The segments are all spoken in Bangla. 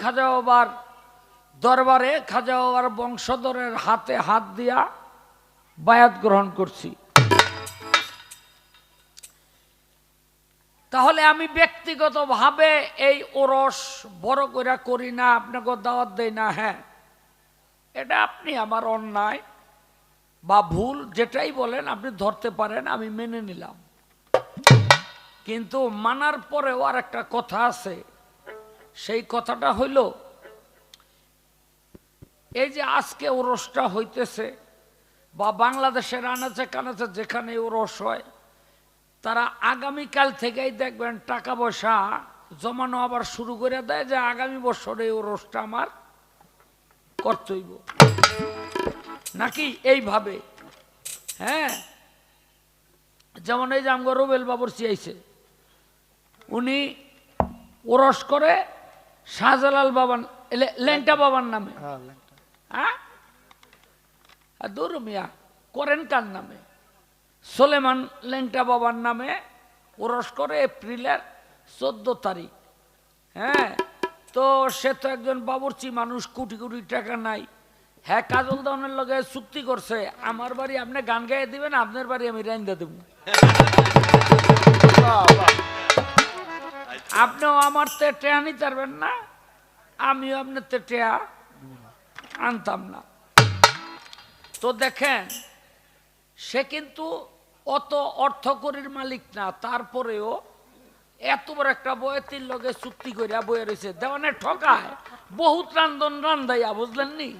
খাজা বাবার দরবারে খাজা বাবার বংশধরের হাতে হাত দিয়া বায়াত গ্রহণ করছি। তাহলে আমি ব্যক্তিগতভাবে এই ওরস বড় করে করি না, আপনাকে দাওয়াত দেই না হ্যাঁ। এটা আপনি আমার অন্যায় বা ভুল, যেটাই বলেন আপনি ধরতে পারেন, আমি মেনে নিলাম। কিন্তু মানার পরেও আর একটা কথা আছে সেই কথাটা হইল, এই যে আজকে ওরসটা হইতেছে বা বাংলাদেশের আনাচে কানাচে যেখানে ওরস হয়, তারা আগামীকাল থেকেই দেখবেন টাকা পয়সা জমানো আবার শুরু করে দেয় যে আগামী বছরে ওরসটা আমার কর্তব্য। নাকি এইভাবে? হ্যাঁ? যেমন এই যে আমগর রুবেল বাবুর চিয়াইছে উনি ওরস করে শাহজালাল বাবার লেংটা বাবার নামে। হ্যাঁ দূর মিয়া করেন কার নামে? সোলেমান লেংটা বাবার নামে ওরস করে এপ্রিলের চোদ্দ তারিখ। হ্যাঁ? তো সে তো একজন বাবুর্চি মানুষ কোটি কোটি টাকা নাই। হ্যাঁ কাজল দানের লগে চুক্তি করছে। আমার বাড়ি আপনি গান গাইয়ে দিবেন আপনার বাড়ি আমি রাইন্দা দেবো। আপনিও আমার তে টেয়া নিতে পারবেন না, আমিও আপনার তে টেয়া আনতাম না। তো দেখেন, সে কিন্তু অত অর্থকরীর মালিক না, তারপরেও এত বড় একটা বয়তির লগে চুক্তি করিয়া বয়ে রয়েছে দেওয়ানে ঠকায়, বহুত রান্ধন রান্ধাইয়া, বুঝলেন নি?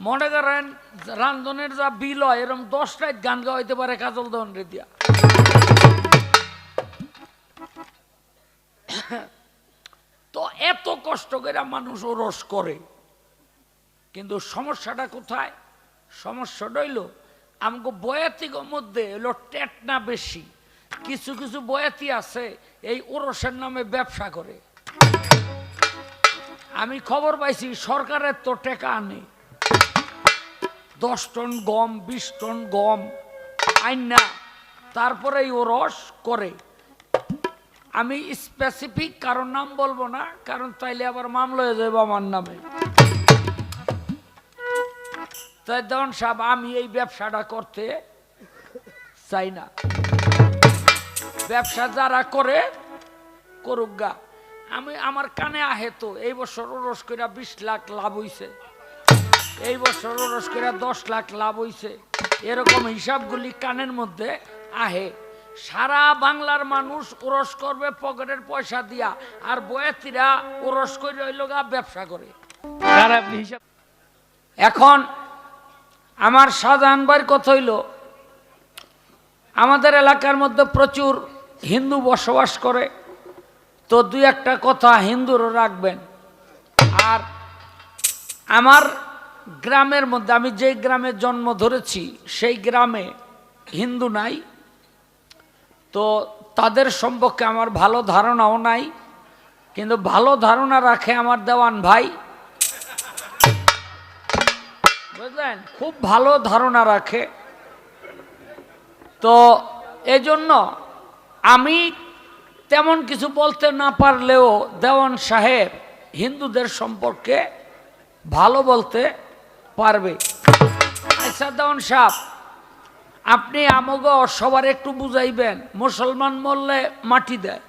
মনে করেন, রান্ধনের যা বিল হয় এরকম দশটায় গান গাওয়াইতে পারে কাজল দহন রে দিয়া। তো এত কষ্ট করে মানুষ ওরস করে। কিন্তু সমস্যাটা কোথায়? সমস্যাটা হইল আমাকে বয়াতির মধ্যে হইল টেটনা বেশি। কিছু কিছু বয়াতি আছে, এই ওরসের নামে ব্যবসা করে। আমি খবর পাইছি, সরকারের তো টেকা আনে দশ টন গম, বিশ টন গম আইন না তারপরে ওরস করে। আমি স্পেসিফিক কারণ নাম বলব না, কারণ তাইলে আবার মামলা হয়ে যাবে আমার নামে। তাই দেওয়ান সাহেব, আমি এই ব্যবসাটা করতে চাই না। ব্যবসা যারা করে, করুক গা। আমি, আমার কানে আহে তো, এই বছর ওরস করে বিশ লাখ লাভ হইছে। এই বছর ওরস করে দশ লাখ লাভ হইছে। এরকম হিসাবগুলি কানের মধ্যে আহে। সারা বাংলার মানুষ ওরস করবে পকেটের পয়সা দিয়া আর বয়াতিরা ওরস করে হইল গা ব্যবসা করে। এখন আমার শাহজাহান ভাইয়ের কথা হইল আমাদের এলাকার মধ্যে প্রচুর হিন্দু বসবাস করে। তো দুই একটা কথা হিন্দুরও রাখবেন। আর আমার গ্রামের মধ্যে আমি যে গ্রামে জন্ম ধরেছি সেই গ্রামে হিন্দু নাই। তো তাদের সম্পর্কে আমার ভালো ধারণাও নাই, কিন্তু ভালো ধারণা রাখে আমার দেওয়ান ভাই। বুঝলেন? খুব ভালো ধারণা রাখে। তো এজন্য আমি তেমন কিছু বলতে না পারলেও দেওয়ান সাহেব হিন্দুদের সম্পর্কে ভালো বলতে পারবে। আচ্ছা দেওয়ান সাহেব আপনি আমগ সবার একটু বুঝাইবেন। মুসলমান মরলে মাটি দেয়।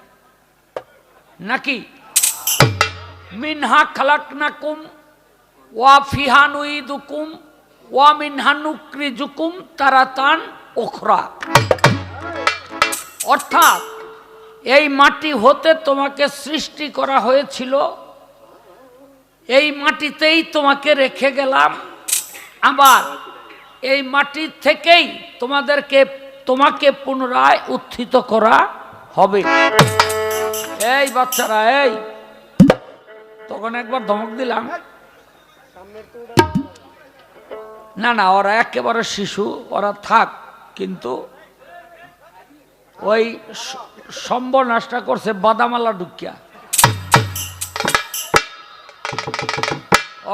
নাকি? মিনহা খালাক নাকুম ওয়া ফিহানুইদুকুম ওয়া মিনহানুক্রিজুকুম তারাতান ওখরা অর্থাৎ এই মাটি হতে তোমাকে সৃষ্টি করা হয়েছিল। এই মাটিতেই তোমাকে রেখে গেলাম। আবার এই মাটি থেকেই তোমাদেরকে, তোমাকে পুনরায় উত্থিত করা হবে। এই বাচ্চারা, এই। তখন একবার ধমক দিলাম। না না, ওরা একেবারে শিশু, ওরা থাক, কিন্তু ওই সম্বনাশটা করছে বাদামালা ঢুকিয়া।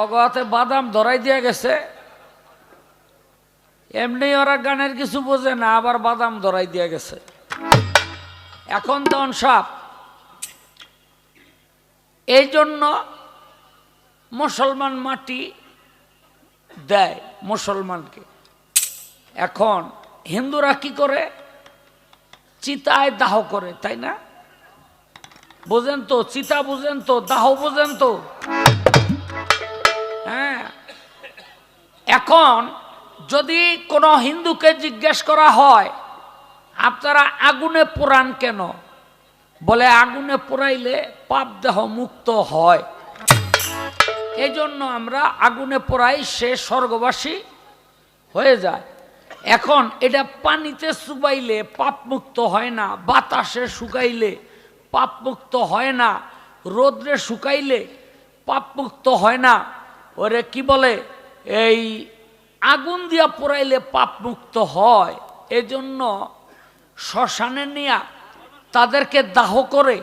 অগতে বাদাম ধরাই দিয়ে গেছে। এমনি ওরা গানের কিছু বোঝে না, আবার বাদাম ধরাই দিয়ে গেছে। এখন তখন সাপ। এই জন্য মুসলমান মাটি দেয় মুসলমানকে। এখন হিন্দুরা কি করে? চিতায় দাহ করে, তাই না? বোঝেন তো, চিতা বুঝেন তো, দাহ বোঝেন তো। হ্যাঁ। এখন যদি কোনো হিন্দুকে জিজ্ঞেস করা হয়, আপনারা আগুনে পোড়ান কেন? বলে আগুনে পোড়াইলে পাপ দেহ মুক্ত হয়। এই জন্য আমরা আগুনে পোড়াই সে স্বর্গবাসী হয়ে যায়। এখন এটা পানিতে চুবাইলে পাপ মুক্ত হয় না, বাতাসে শুকাইলে পাপ মুক্ত হয় না, রোদ্রে শুকাইলে পাপ মুক্ত হয় না। ওরে কি বলে? এই আগুন দিয়া পোড়াইলে পাপ মুক্ত হয়, এজন্য শ্মশানে নিয়া তাদেরকে দাহ করে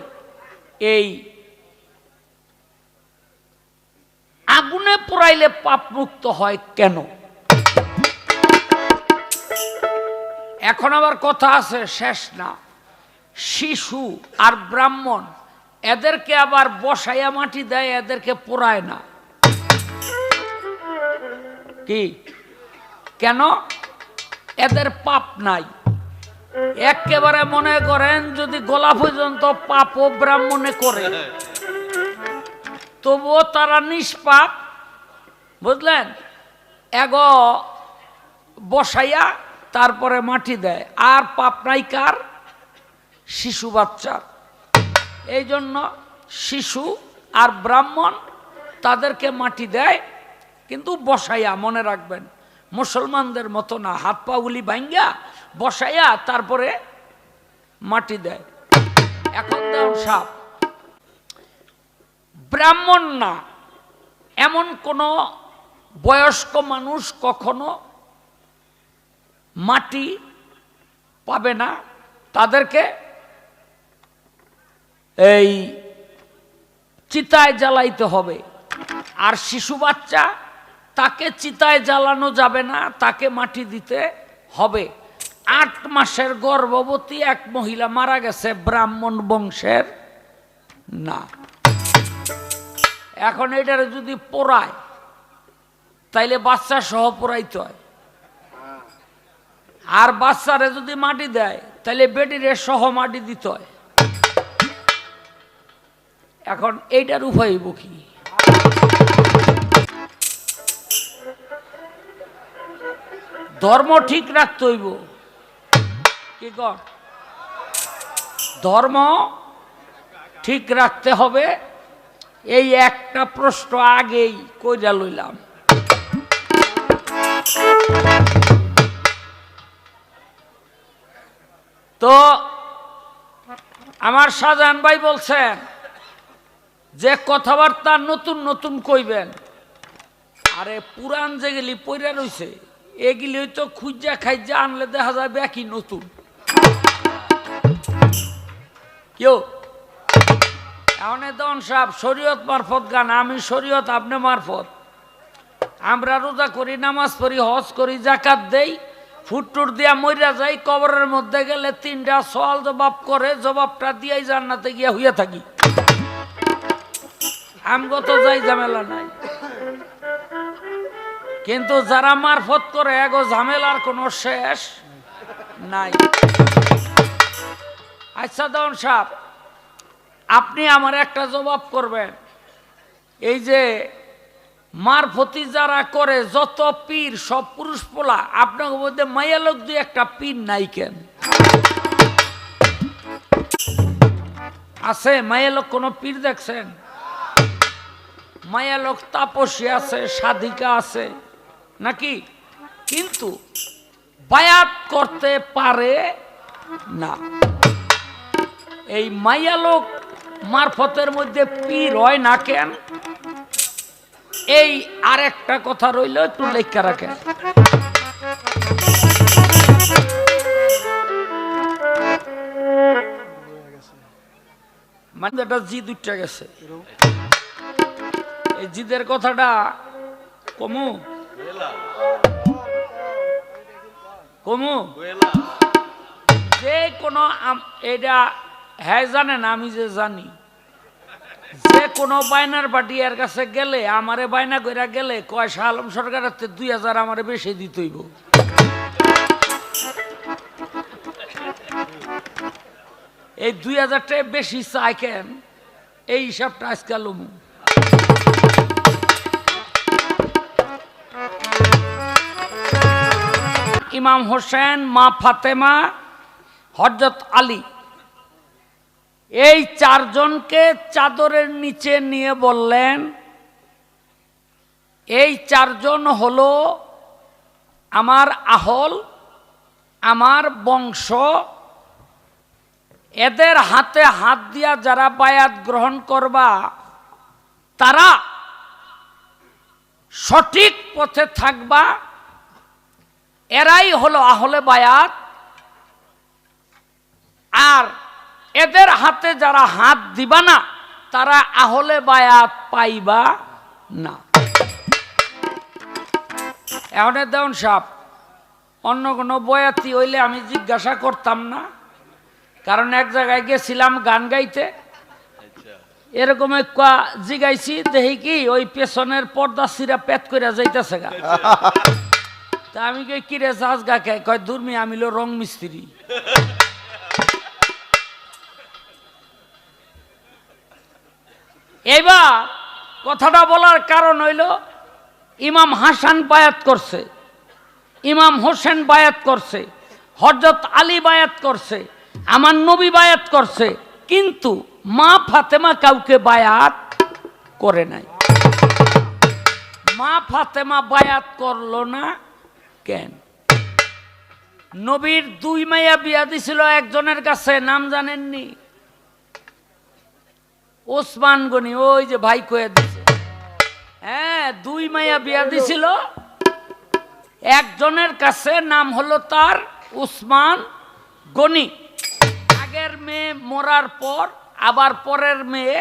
এই আগুনে পোড়াইলে পাপ মুক্ত হয় কেন? এখন আবার কথা আছে, শেষ না। শিশু আর ব্রাহ্মণ, এদেরকে আবার বসাইয়া মাটি দেয়, এদেরকে পোড়ায় না। কি? কেন? এদের পাপ নাই। একেবারে মনে করেন যদি গলা পর্যন্ত পাপ ব্রাহ্মণে করে, তবুও তারা নিষ্পাপ, বুঝলেন? এগ বসাইয়া তারপরে মাটি দেয়। আর পাপ নাই কার? শিশু বাচ্চার। এই জন্য শিশু আর ব্রাহ্মণ তাদেরকে মাটি দেয়, কিন্তু বসাইয়া মনে রাখবেন মুসলমানদের মতো না, হাত পাগুলি ভাঙ্গা বসাইয়া তারপরে মাটি দেয়। এখন দেখুন সাপ। ব্রাহ্মণ না, এমন কোনো বয়স্ক মানুষ কখনো মাটি পাবে না। তাদেরকে এই চিতায় জ্বালাইতে হবে। আর শিশু বাচ্চা তাকে চিতায় জ্বালানো যাবে না, তাকে মাটি দিতে হবে। আট মাসের গর্ভবতী এক মহিলা মারা গেছে ব্রাহ্মণ বংশের না। এখন এটারে যদি পোড়ায়, তাইলে বাচ্চা সহ পোড়াইতে হয়। আর বাচ্চারে যদি মাটি দেয় তাহলে বেটিরে সহ মাটি দিতে হয়। এখন এইটার উপায় কি? ধর্ম ঠিক রাখতে হইব। কি কর? ধর্ম ঠিক রাখতে হবে। এই একটা প্রশ্ন আগেই কইরা লইলাম। তো আমার শাহজাহান ভাই বলছেন যে কথাবার্তা নতুন নতুন কইবেন। আরে পুরান যেগুলি পইরা রইছে। এগুলি তো খুঁজা খাইজা আনলে দেখা যাবে একই নতুন। কেউ এখন দন সাহেব, শরীয়ত মারফত গান, আমি শরীয়ত, আপনি মারফত। আমরা রোজা করি, নামাজ পড়ি, হজ করি জাকাত দেই ফুটটুর দিয়া মইরা যাই, কবরের মধ্যে গেলে তিনটা সওয়াল জবাব করে, জবাবটা দিয়াই জান্নাতে গিয়া হইয়া থাকি। আমগত যাই ঝামেলা নাই। কিন্তু যারা মারফত করে, এগো ঝামেলার কোনো শেষ নাই। আচ্ছা দন সাহেব, আপনি আমার একটা জবাব করবেন। এই যে মারফতি যারা করে, যত পীর, সব পুরুষ পোলা, আপনার মধ্যে মাইয়া লোক দুই একটা পীর নাই কেন? আছে? মায়া লোক কোনো পীর দেখছেন? মায়ালোক তাপসী আছে, সাধিকা আছে। নাকি? কিন্তু বায়াত করতে পারে না। এই মাইয়া লোক মারফতের মধ্যে পীর হয় না কেন? এই আর একটা কথা রইল একটু লেখা রাখেন। মানে জিদ উঠে গেছে। এই জিদের কথাটা কমু। কমু? যে কোনো এটা হ্যাঁ জানে না আমি যে জানি। যে কোনো বাইনার বাটি এর কাছে গেলে আমারে বায়না কইরা গেলে কয় আলম সরকারের দুই হাজার আমারে বেশি দিতইব এই দুই হাজার টাকা বেশি চাই কেন? এই হিসাবটা আজকাল ইমাম হোসেন, মা ফাতেমা হজরত আলী। এই চারজনকে চাদরের নিচে নিয়ে বললেন, এই চারজন হল আমার আহল, আমার বংশ। এদের হাতে হাত দিয়া যারা বায়াত গ্রহণ করবা, তারা সঠিক পথে থাকবা। এরাই হলো আহলে বায়াত। আর এদের হাতে যারা হাত দিবা না, তারা আহলে বায়াত পাইবা না। এখন দেন সাপ অন্য কোনো বয়াতি হইলে আমি জিজ্ঞাসা করতাম না, কারণ এক জায়গায় গেছিলাম গান গাইতে। এরকম জিগাইছি, দেখি কি ওই পেছনের পর্দা সিরা পেট করে যাইতেছে গা। তা আমি কই কিরে চাষ গা কে? কয় দুর্মি আমি লো রং মিস্ত্রি। এবার কথাটা বলার কারণ হইল, ইমাম হাসান বায়াত করছে, ইমাম হোসেন বায়াত করছে হজরত আলী বায়াত করছে, আমার নবী বায়াত করছে, কিন্তু মা ফাতেমা কাউকে বায়াত করে নাই। মা ফাতেমা বায়াত করল না কেন? নবীর দুই মাইয়া বিয়া দিছিল একজনের কাছে, নাম জানেননি? ওসমান গনি, ওই যে ভাই কয়ে দিছে। হ্যাঁ দুই মাইয়া বিয়া দিছিল, একজনের কাছে, নাম হলো তার উসমান গনি। আগের মেয়ে মরার পর, আবার পরের মেয়ে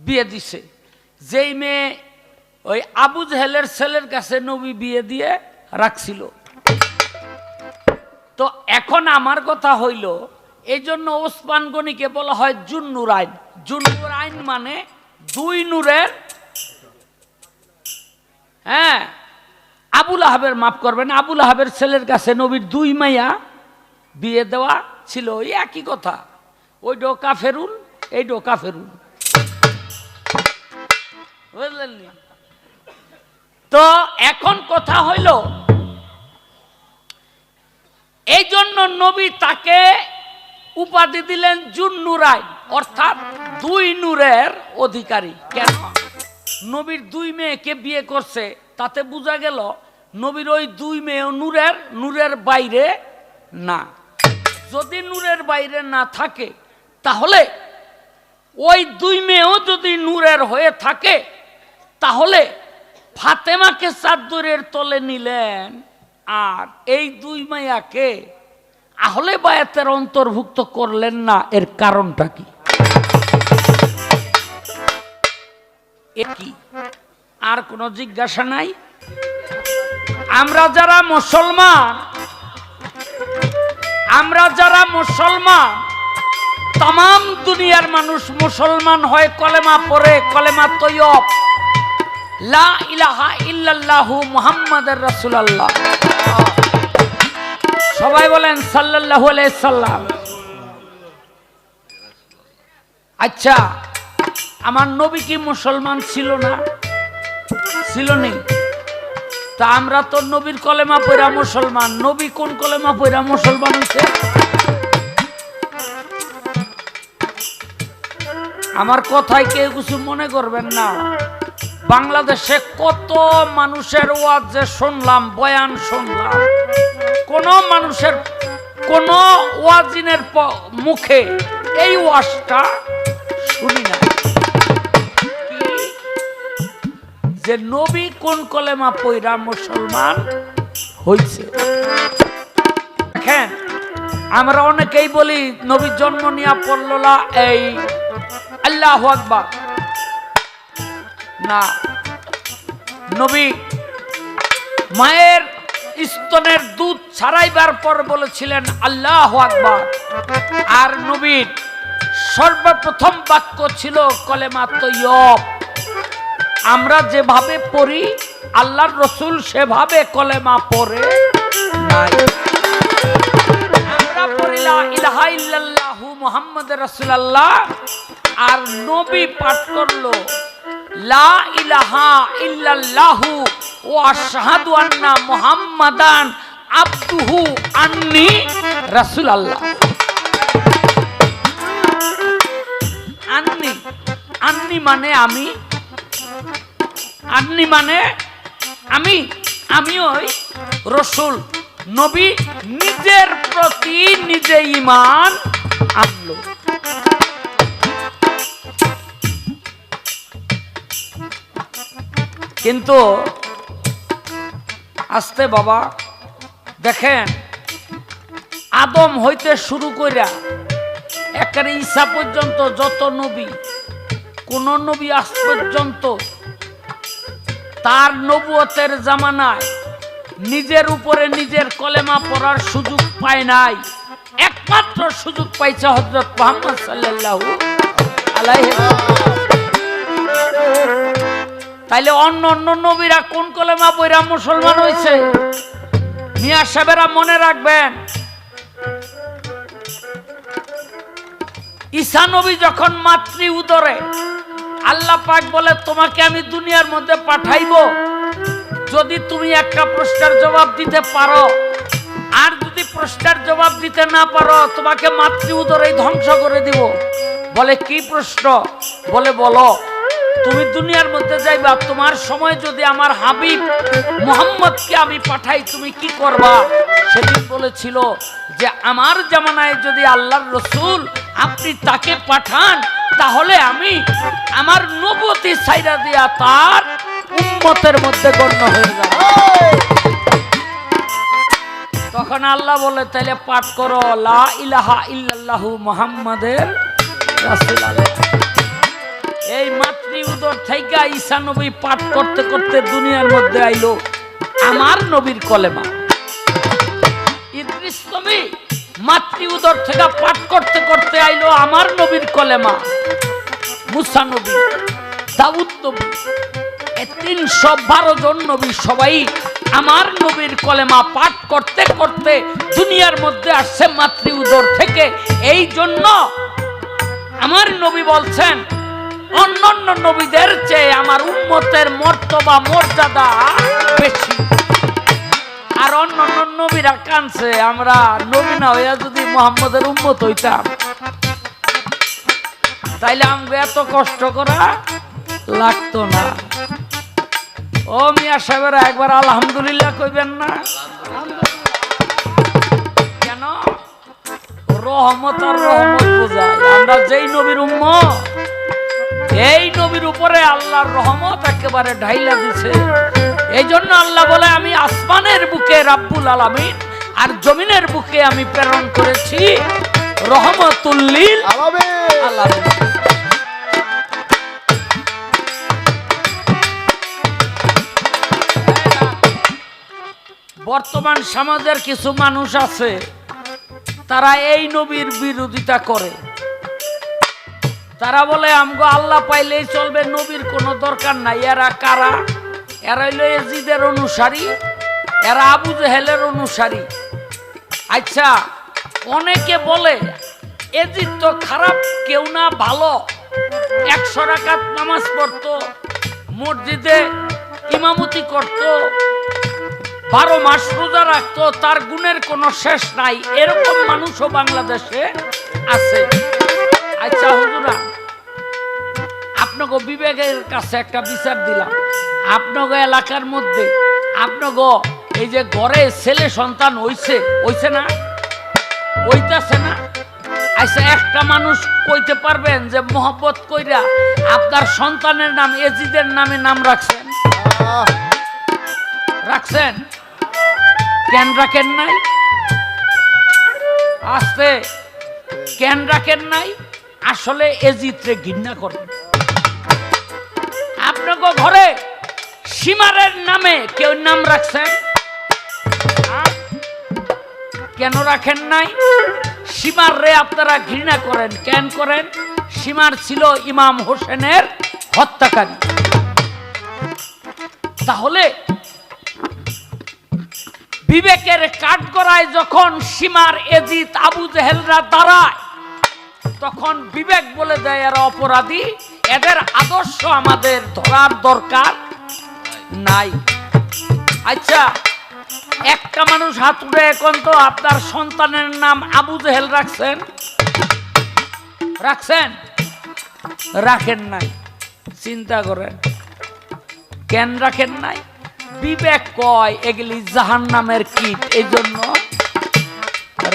বিয়ে দিছে। যেই মেয়ে ওই আবু জাহেলের ছেলের কাছে নবী বিয়ে দিয়ে রাখছিল। তো এখন আমার কথা হইল এই জন্য ওসমান গনিকে বলা হয় জুন্নুর আইন। জুন্নুর আইন মানে দুই নূরের হ্যাঁ আবুল আহাবের, মাফ করবেন, আবুল আহাবের ছেলের কাছে নবীর দুই মাইয়া বিয়ে দেওয়া ছিল, ওই একই কথা। ওই ডোকা ফেরুন এই ডোকা ফেরুন বুঝলেন? তো এখন কথা হইল এই জন্য নবী তাকে উপাধি দিলেন জুন নুরাই অর্থাৎ দুই নূরের অধিকারী। কেন? নবীর দুই মেয়েকে বিয়ে করছে, তাতে বোঝা গেল নবীর ওই দুই মেয়ে নূরের নূরের বাইরে না। যদি নূরের বাইরে না থাকে, তাহলে ওই দুই মেয়েও যদি নূরের হয়ে থাকে, তাহলে ফাতেমাকে চাদরের তলে নিলেন, আর এই দুই মাইয়াকে আহলে বায়াতের অন্তর্ভুক্ত করলেন না, এর কারণটা কি? আর কোনো জিজ্ঞাসা নাই? আমরা যারা মুসলমান, আমরা যারা মুসলমান, তাম দুনিয়ার মানুষ মুসলমান হয়, কলেমা পড়ে, কলেমা তৈয়ব। লা ইলাহা ইল্লাল্লাহু মুহাম্মাদের রাসূলুল্লাহ। সবাই বলেন সাল্লাল্লাহু আলাইহি সাল্লাম। আচ্ছা আমার নবী কি মুসলমান ছিল না? ছিল নেই তা আমরা তো নবীর কলেমা পড়া মুসলমান। নবী কোন কলেমা পড়া মুসলমান হইছে? আমার কথায় কেউ কিছু মনে করবেন না। বাংলাদেশে কত মানুষের ওয়াজ যে শুনলাম, বয়ান শুনলাম। কোন মানুষের, কোন ওয়াজিনের মুখে এই ওয়াজটা শুনি না যে নবী কোন কলেমা পইরা মুসলমান হইছে। দেখেন, আমরা অনেকেই বলি নবীর জন্ম নিয়ে পড়লা এই আল্লাহ আকবার। না। নবী মায়ের স্তনের দুধ ছাড়াইবার পর বলেছিলেন, আল্লাহ আকবার। আর নবীর সর্বপ্রথম বাক্য ছিল কলেমা তৈয়ব। আমরা যেভাবে পড়ি, আল্লাহর রসুল সেভাবে কলেমা পড়ে নাই। আমরা পড়ি, লা ইলাহা আর নবী পাঠ করল লা ইলাহা ইল্লাল্লাহু ওয়া আশহাদু আন্না মুহাম্মাদান আবদুহু আন্নি রাসূলুল্লাহ। আন্নি আন্নি মানে আমি, আন্নি মানে আমি আমি ওই রসুল। নবী নিজের প্রতি নিজে ইমান আনলো। কিন্তু আসতে বাবা, দেখেন, আদম হইতে শুরু কইরা একেবারে ঈসা পর্যন্ত যত নবী, কোন নবী আজ পর্যন্ত তার নবুয়তের জামানায় নিজের উপরে নিজের কলেমা পড়ার সুযোগ পায় নাই। একমাত্র সুযোগ পাইছে হজরত মোহাম্মদ সাল্লাল্লাহু আলাইহি তাইলে অন্য অন্য নবীরা কোন কলেমা বইরা মুসলমান হয়েছে মিয়া সাহেবেরা মনে রাখবেন, ঈসা নবী যখন মাতৃ উদরে, আল্লাহ পাক বলে, তোমাকে আমি দুনিয়ার মধ্যে পাঠাইবো। যদি তুমি একটা প্রশ্নের জবাব দিতে পারো, আর যদি প্রশ্নের জবাব দিতে না পারো, তোমাকে মাতৃ উদরেই ধ্বংস করে দিব। বলে, কি প্রশ্ন? বলে, বলো। তুমি দুনিয়ার মধ্যে যাইবা, তোমার সময় যদি আমার হাবিব মোহাম্মদকে আমি পাঠাই, তুমি কি করবা? সেদিন বলেছিল যে, আমার জামানায় যদি আল্লাহর রসুল আপনি তাকে পাঠান, তাহলে আমি আমার নবতী সাইরা দিয়া তার উম্মতের মধ্যে গণ্য হয়ে যাব। তখন আল্লাহ বলে, তাইলে পাঠ করো, লা ইলাহা ইল্লাল্লাহু মুহাম্মাদের এই মাতৃ উদর থেকে ঈসা নবী পাঠ করতে করতে দুনিয়ার মধ্যে আইলো আমার নবীর কলেমা। থেকে পাঠ করতে করতে আইলো আমার নবীর কলেমা। মুসা নবী, দাউদ নবী তিনশো বারো জন নবী সবাই আমার নবীর কলেমা পাঠ করতে করতে দুনিয়ার মধ্যে আসছে মাতৃ উদর থেকে। এই জন্য আমার নবী বলছেন অন্যান্য নবীদের চেয়ে আমার উম্মতের মর্তবা, মর্যাদা বেশি। আর অন্যান্য নবীরা কানছে আমরা নবী না হইয়া যদি মোহাম্মদের উম্মত হইতাম। তাইলে আমাকে এত কষ্ট করা লাগতো না। ও মিয়া সাহেবেরা, একবার আলহামদুলিল্লাহ কইবেন না। কেন? রহমত আর রহমত বোঝায়। আমরা যেই নবীর উম্মত এই নবীর উপরে আল্লাহর রহমত একেবারে ঢাইলা দিছে। এই জন্য আল্লাহ বলে, আমি আসমানের বুকে রাব্বুল আলামিন আর জমিনের বুকে আমি প্রেরণ করেছি রহমতুল্লিল বর্তমান সমাজের কিছু মানুষ আছে, তারা এই নবীর বিরোধিতা করে। তারা বলে, আমগো আল্লাহ পাইলেই চলবে, নবীর কোনো দরকার নাই। এরা কারা? এরা হইল এজিদের অনুসারী, এরা আবু জেহেলের অনুসারী। আচ্ছা অনেকে বলে, এজিদ তো খারাপ, কেউ না ভালো। একশো রাকাত নামাজ পড়তো, মসজিদে ইমামতি করত, বারো মাস রোজা রাখতো, তার গুণের কোনো শেষ নাই। এরকম মানুষও বাংলাদেশে আছে। আচ্ছা হুজুরা আপনাকে বিবেকের কাছে একটা বিচার দিলাম। আপনাকে এলাকার মধ্যে আপনাকে এই যে ঘরে ছেলে সন্তান হইছে হইছে না? হইতাছে না? আচ্ছা একটা মানুষ কইতে পারবেন যে মোহব্বত কইরা আপনার সন্তানের নাম এজিদের নামে নাম রাখছেন? রাখছেন? কেন রাখেন নাই? আসতে, কেন রাখেন নাই? আসলে এজিত্রে ঘৃণা করেন। আপনাকে ঘরে সীমারের নামে কেউ নাম রাখছেন কেন রাখেন নাই? সীমার রে আপনারা ঘৃণা করেন। কেন করেন? সীমার ছিল ইমাম হোসেনের হত্যাকারী। তাহলে বিবেকের কাঠগড়ায় যখন সীমার এজিত আবু জেহেলরা দাঁড়ায়, তখন বিবেক বলে দেয়, এরা অপরাধী এদের আদর্শ আমাদের ধরার দরকার নাই। আচ্ছা একটা মানুষ হাত উঠে এখন তো আপনার সন্তানের নাম আবু জেহেল রাখছেন। রাখছেন? রাখেন নাই। চিন্তা করেন। কেন রাখেন নাই? বিবেক কয় এগুলি জাহান নামের কীট এই জন্য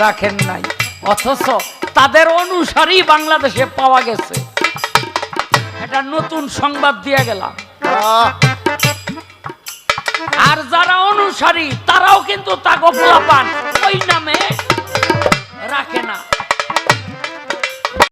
রাখেন নাই। অথচ তাদের অনুসারী বাংলাদেশে পাওয়া গেছে। এটা নতুন সংবাদ দিয়ে গেলাম। আর যারা অনুসারী, তারাও কিন্তু তাকে পান ওই নামে রাখে না।